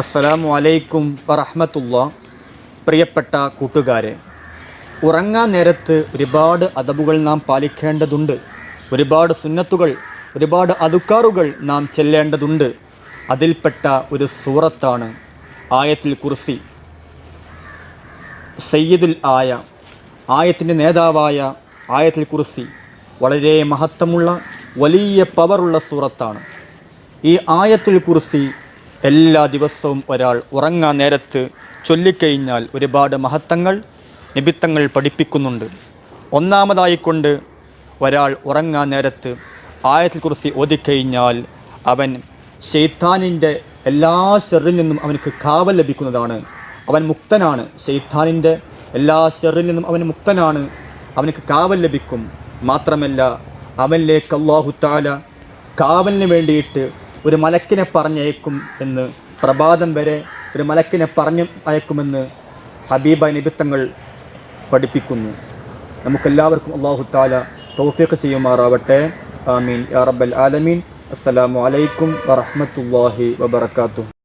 അസ്സലാമു അലൈക്കും വറഹമത്തുള്ള. പ്രിയപ്പെട്ട കൂട്ടുകാരെ ഉറങ്ങാൻ നേരത്ത് ഒരുപാട് അതബുകൾ നാം പാലിക്കേണ്ടതുണ്ട്. ഒരുപാട് സുന്നത്തുകൾ ഒരുപാട് അതുക്കാറുകൾ നാം ചെല്ലേണ്ടതുണ്ട്. അതിൽപ്പെട്ട ഒരു സൂറത്താണ് ആയത്തിൽ കുർസി. സയ്യിദുൽ ആയ ആയത്തിന്റെ നേതാവായ ആയത്തിൽ കുർസി വളരെ മഹത്വമുള്ള വലിയ പവറുള്ള സൂറത്താണ്. ഈ ആയത്തുൽ കുർസി എല്ലാ ദിവസവും ഒരാൾ ഉറങ്ങാൻ നേരത്ത് ചൊല്ലിക്കഴിഞ്ഞാൽ ഒരുപാട് മഹത്വങ്ങൾ നിബിത്തങ്ങൾ പഠിപ്പിക്കുന്നുണ്ട്. ഒന്നാമതായിക്കൊണ്ട് ഒരാൾ ഉറങ്ങാൻ നേരത്ത് ആയത്തിൽ കുറിച്ച് ഓതിക്കഴിഞ്ഞാൽ അവൻ ഷെയ്ത്താനിന്റെ എല്ലാ ഷെറിൽ നിന്നും അവനക്ക് കാവൽ ലഭിക്കുന്നതാണ്. അവൻ മുക്തനാണ്. ഷെയ്ത്താനിന്റെ എല്ലാ ഷെറിൽ നിന്നും അവൻ മുക്തനാണ്. അവനക്ക് കാവൽ ലഭിക്കും. മാത്രമല്ല അവനിലേക്ക് അള്ളാഹു താല കാവലിന് വേണ്ടിയിട്ട് ഒരു മലക്കിനെ പറഞ്ഞയക്കും എന്ന് പ്രഭാതം വരെ ഒരു മലക്കിനെ പറഞ്ഞു അയക്കുമെന്ന് ഹബീബ നിബിത്തങ്ങൾ പഠിപ്പിക്കുന്നു. നമുക്കെല്ലാവർക്കും അള്ളാഹു താല തൗഫീഖ് ചെയ്യുമാറാവട്ടെ. ആമീൻ. യാ റബ്ബൽ ആലമീൻ. അസ്സലാമു അലൈക്കും വറഹ്മത്തുള്ളാഹി വബറകാതുഹു.